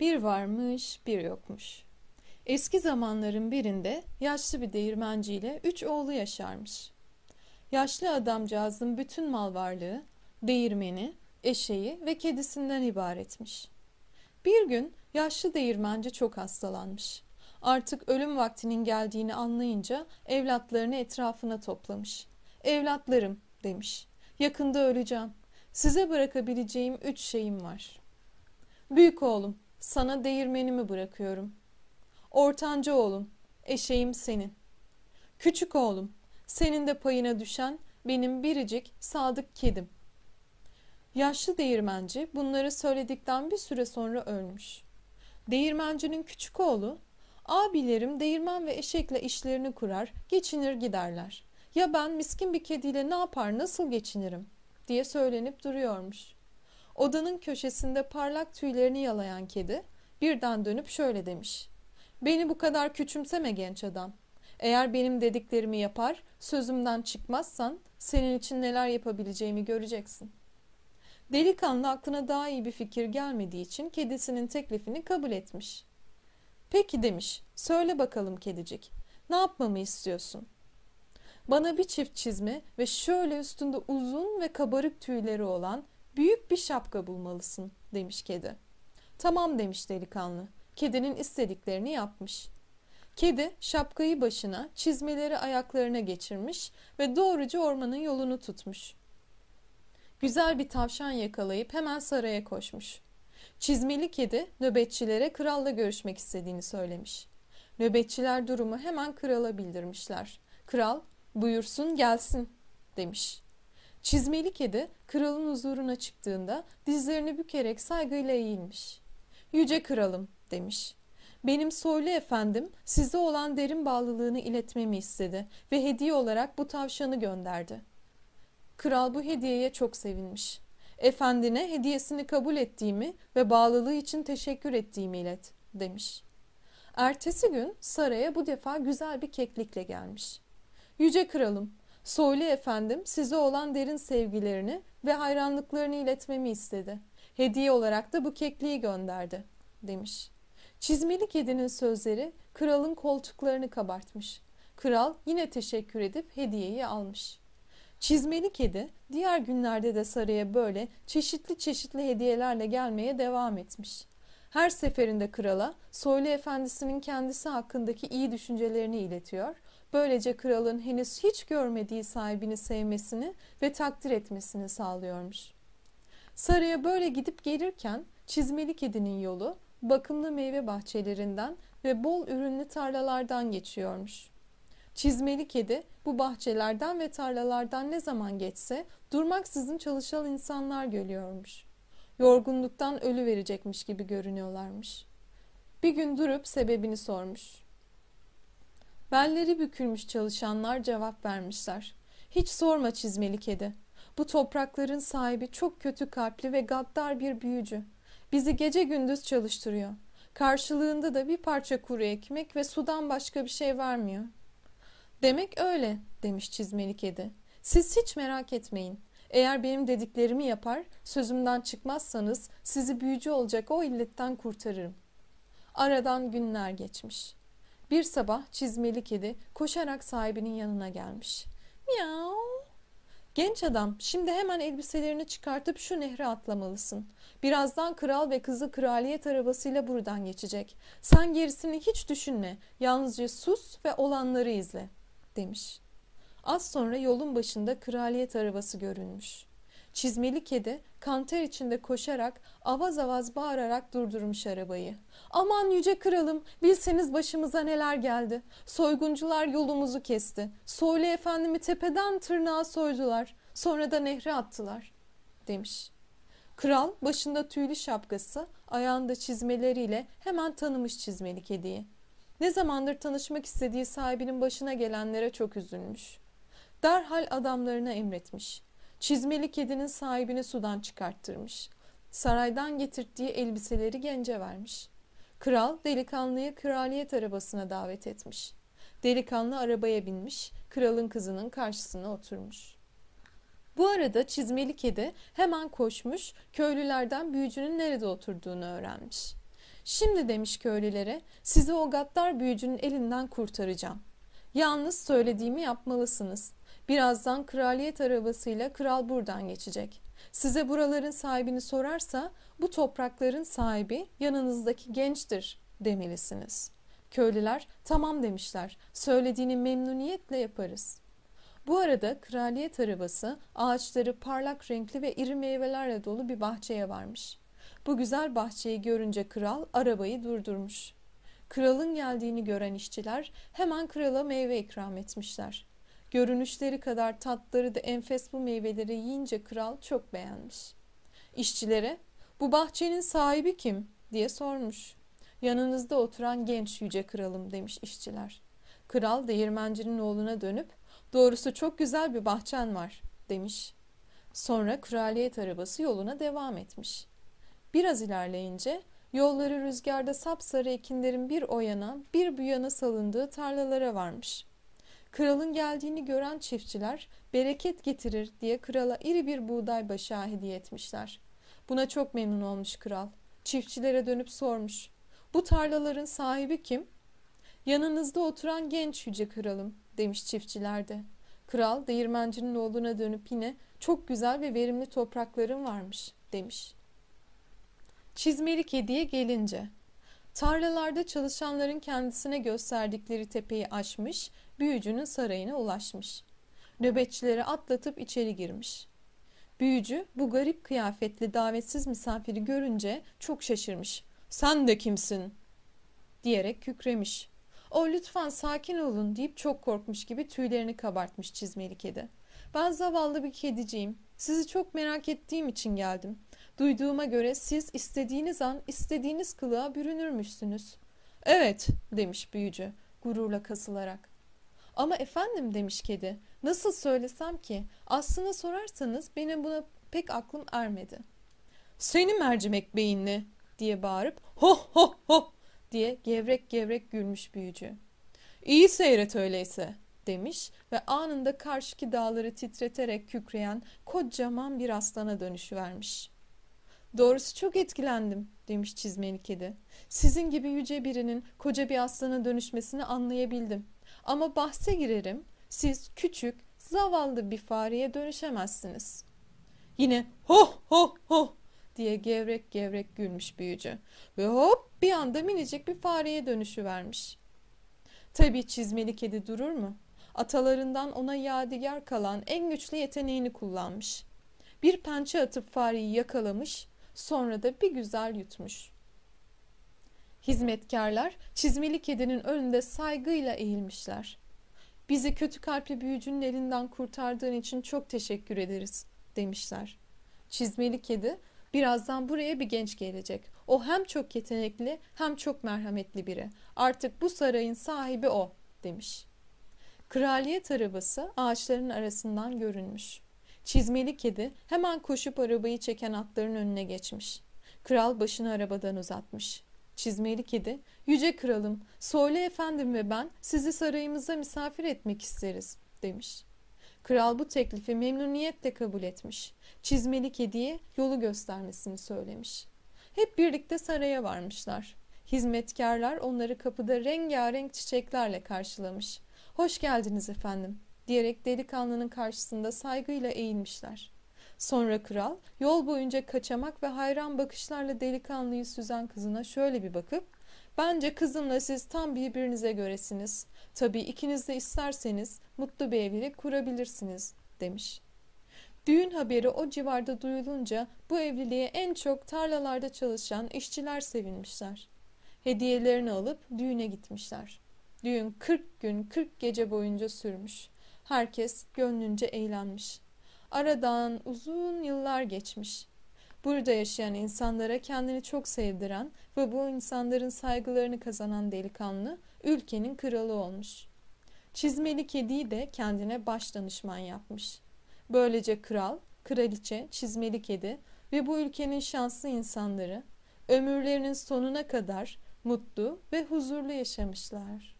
Bir varmış, bir yokmuş. Eski zamanların birinde yaşlı bir değirmenciyle üç oğlu yaşarmış. Yaşlı adamcağızın bütün mal varlığı, değirmeni, eşeği ve kedisinden ibaretmiş. Bir gün yaşlı değirmenci çok hastalanmış. Artık ölüm vaktinin geldiğini anlayınca evlatlarını etrafına toplamış. Evlatlarım demiş. Yakında öleceğim. Size bırakabileceğim üç şeyim var. Büyük oğlum, sana değirmenimi bırakıyorum. Ortanca oğlum, eşeğim senin. Küçük oğlum, senin de payına düşen benim biricik sadık kedim. Yaşlı değirmenci bunları söyledikten bir süre sonra ölmüş. Değirmencinin küçük oğlu, abilerim değirmen ve eşekle işlerini kurar, geçinir giderler. Ya ben miskin bir kediyle ne yapar, nasıl geçinirim diye söylenip duruyormuş. Odanın köşesinde parlak tüylerini yalayan kedi birden dönüp şöyle demiş. Beni bu kadar küçümseme genç adam. Eğer benim dediklerimi yapar, sözümden çıkmazsan senin için neler yapabileceğimi göreceksin. Delikanlı aklına daha iyi bir fikir gelmediği için kedisinin teklifini kabul etmiş. Peki demiş, söyle bakalım kedicik, ne yapmamı istiyorsun? Bana bir çift çizme ve şöyle üstünde uzun ve kabarık tüyleri olan büyük bir şapka bulmalısın demiş kedi. Tamam demiş delikanlı. Kedinin istediklerini yapmış. Kedi şapkayı başına, çizmeleri ayaklarına geçirmiş ve doğruca ormanın yolunu tutmuş. Güzel bir tavşan yakalayıp hemen saraya koşmuş. Çizmeli kedi nöbetçilere kralla görüşmek istediğini söylemiş. Nöbetçiler durumu hemen krala bildirmişler. Kral buyursun gelsin demiş. Çizmeli kedi kralın huzuruna çıktığında dizlerini bükerek saygıyla eğilmiş. Yüce kralım demiş. Benim soylu efendim size olan derin bağlılığını iletmemi istedi ve hediye olarak bu tavşanı gönderdi. Kral bu hediyeye çok sevinmiş. Efendine hediyesini kabul ettiğimi ve bağlılığı için teşekkür ettiğimi ilet demiş. Ertesi gün saraya bu defa güzel bir keklikle gelmiş. Yüce kralım, soylu efendim size olan derin sevgilerini ve hayranlıklarını iletmemi istedi. Hediye olarak da bu kekliği gönderdi demiş. Çizmeli kedinin sözleri kralın koltuklarını kabartmış. Kral yine teşekkür edip hediyeyi almış. Çizmeli kedi diğer günlerde de saraya böyle çeşitli çeşitli hediyelerle gelmeye devam etmiş. Her seferinde krala soylu efendisinin kendisi hakkındaki iyi düşüncelerini iletiyor. Böylece kralın henüz hiç görmediği sahibini sevmesini ve takdir etmesini sağlıyormuş. Saraya böyle gidip gelirken çizmeli kedinin yolu bakımlı meyve bahçelerinden ve bol ürünlü tarlalardan geçiyormuş. Çizmeli kedi bu bahçelerden ve tarlalardan ne zaman geçse durmaksızın çalışan insanlar görüyormuş. Yorgunluktan ölü verecekmiş gibi görünüyorlarmış. Bir gün durup sebebini sormuş. Belleri bükülmüş çalışanlar cevap vermişler. Hiç sorma çizmeli kedi. Bu toprakların sahibi çok kötü kalpli ve gaddar bir büyücü. Bizi gece gündüz çalıştırıyor. Karşılığında da bir parça kuru ekmek ve sudan başka bir şey vermiyor. Demek öyle demiş çizmeli kedi. Siz hiç merak etmeyin. Eğer benim dediklerimi yapar, sözümden çıkmazsanız sizi büyücü olacak o illetten kurtarırım. Aradan günler geçmiş. Bir sabah çizmeli kedi koşarak sahibinin yanına gelmiş. Miau. Genç adam, şimdi hemen elbiselerini çıkartıp şu nehre atlamalısın. Birazdan kral ve kızı kraliyet arabasıyla buradan geçecek. Sen gerisini hiç düşünme. Yalnızca sus ve olanları izle, demiş. Az sonra yolun başında kraliyet arabası görünmüş. Çizmeli kedi kanter içinde koşarak avaz avaz bağırarak durdurmuş arabayı. Aman yüce kralım bilseniz başımıza neler geldi. Soyguncular yolumuzu kesti. Soylu efendimi tepeden tırnağa soydular. Sonra da nehre attılar demiş. Kral başında tüylü şapkası, ayağında çizmeleriyle hemen tanımış çizmeli kediyi. Ne zamandır tanışmak istediği sahibinin başına gelenlere çok üzülmüş. Derhal adamlarına emretmiş. Çizmeli kedinin sahibini sudan çıkarttırmış. Saraydan getirttiği elbiseleri gence vermiş. Kral delikanlıyı kraliyet arabasına davet etmiş. Delikanlı arabaya binmiş, kralın kızının karşısına oturmuş. Bu arada çizmeli kedi hemen koşmuş, köylülerden büyücünün nerede oturduğunu öğrenmiş. Şimdi demiş köylülere sizi o gaddar büyücünün elinden kurtaracağım. Yalnız söylediğimi yapmalısınız. Birazdan kraliyet arabasıyla kral buradan geçecek. Size buraların sahibini sorarsa bu toprakların sahibi yanınızdaki gençtir demelisiniz. Köylüler tamam demişler. Söylediğini memnuniyetle yaparız. Bu arada kraliyet arabası ağaçları parlak renkli ve iri meyvelerle dolu bir bahçeye varmış. Bu güzel bahçeyi görünce kral arabayı durdurmuş. Kralın geldiğini gören işçiler hemen krala meyve ikram etmişler. Görünüşleri kadar tatları da enfes bu meyveleri yiyince kral çok beğenmiş. İşçilere bu bahçenin sahibi kim diye sormuş. Yanınızda oturan genç yüce kralım demiş işçiler. Kral değirmencinin oğluna dönüp doğrusu çok güzel bir bahçen var demiş. Sonra kraliyet arabası yoluna devam etmiş. Biraz ilerleyince yolları rüzgarda sapsarı ekinlerin bir o yana bir bu yana salındığı tarlalara varmış. Kralın geldiğini gören çiftçiler bereket getirir diye krala iri bir buğday başağı hediye etmişler. Buna çok memnun olmuş kral. Çiftçilere dönüp sormuş. Bu tarlaların sahibi kim? Yanınızda oturan genç yüce kralım demiş çiftçiler de. Kral değirmencinin oğluna dönüp yine çok güzel ve verimli topraklarım varmış demiş. Çizmeli kediye gelince tarlalarda çalışanların kendisine gösterdikleri tepeyi aşmış, büyücünün sarayına ulaşmış. Nöbetçileri atlatıp içeri girmiş. Büyücü bu garip kıyafetli davetsiz misafiri görünce çok şaşırmış. Sen de kimsin? diyerek kükremiş. O lütfen sakin olun deyip çok korkmuş gibi tüylerini kabartmış çizmeli kedi. Ben zavallı bir kediciyim. Sizi çok merak ettiğim için geldim. Duyduğuma göre siz istediğiniz an istediğiniz kılığa bürünürmüşsünüz. Evet demiş büyücü gururla kasılarak. Ama efendim demiş kedi nasıl söylesem ki aslına sorarsanız benim buna pek aklım ermedi. Seni mercimek beyinli diye bağırıp ho ho ho diye gevrek gevrek gülmüş büyücü. İyi seyret öyleyse demiş ve anında karşıki dağları titreterek kükreyen kocaman bir aslana dönüşüvermiş. Doğrusu çok etkilendim demiş çizmeli kedi. Sizin gibi yüce birinin koca bir aslana dönüşmesini anlayabildim. Ama bahse girerim siz küçük zavallı bir fareye dönüşemezsiniz. Yine ho ho ho diye gevrek gevrek gülmüş büyücü ve hop bir anda minicik bir fareye dönüşü vermiş. Tabii çizmeli kedi durur mu? Atalarından ona yadigar kalan en güçlü yeteneğini kullanmış. Bir pençe atıp fareyi yakalamış, sonra da bir güzel yutmuş. Hizmetkarlar çizmeli kedinin önünde saygıyla eğilmişler. Bizi kötü kalpli büyücünün elinden kurtardığın için çok teşekkür ederiz demişler. Çizmeli kedi birazdan buraya bir genç gelecek. O hem çok yetenekli hem çok merhametli biri. Artık bu sarayın sahibi o demiş. Kraliyet arabası ağaçların arasından görünmüş. Çizmeli kedi hemen koşup arabayı çeken atların önüne geçmiş. Kral başını arabadan uzatmış. Çizmeli kedi, yüce kralım, Soylu efendim ve ben sizi sarayımıza misafir etmek isteriz demiş. Kral bu teklifi memnuniyetle kabul etmiş. Çizmeli kediye yolu göstermesini söylemiş. Hep birlikte saraya varmışlar. Hizmetkarlar onları kapıda rengarenk çiçeklerle karşılamış. Hoş geldiniz efendim diyerek delikanlının karşısında saygıyla eğilmişler. Sonra kral yol boyunca kaçamak ve hayran bakışlarla delikanlıyı süzen kızına şöyle bir bakıp Bence kızımla siz tam birbirinize göresiniz. Tabii ikiniz de isterseniz mutlu bir evlilik kurabilirsiniz demiş. Düğün haberi o civarda duyulunca bu evliliğe en çok tarlalarda çalışan işçiler sevinmişler. Hediyelerini alıp düğüne gitmişler. Düğün 40 gün 40 gece boyunca sürmüş. Herkes gönlünce eğlenmiş. Aradan uzun yıllar geçmiş. Burada yaşayan insanlara kendini çok sevdiren ve bu insanların saygılarını kazanan delikanlı ülkenin kralı olmuş. Çizmeli kediyi de kendine baş danışman yapmış. Böylece kral, kraliçe, çizmeli kedi ve bu ülkenin şanslı insanları ömürlerinin sonuna kadar mutlu ve huzurlu yaşamışlar.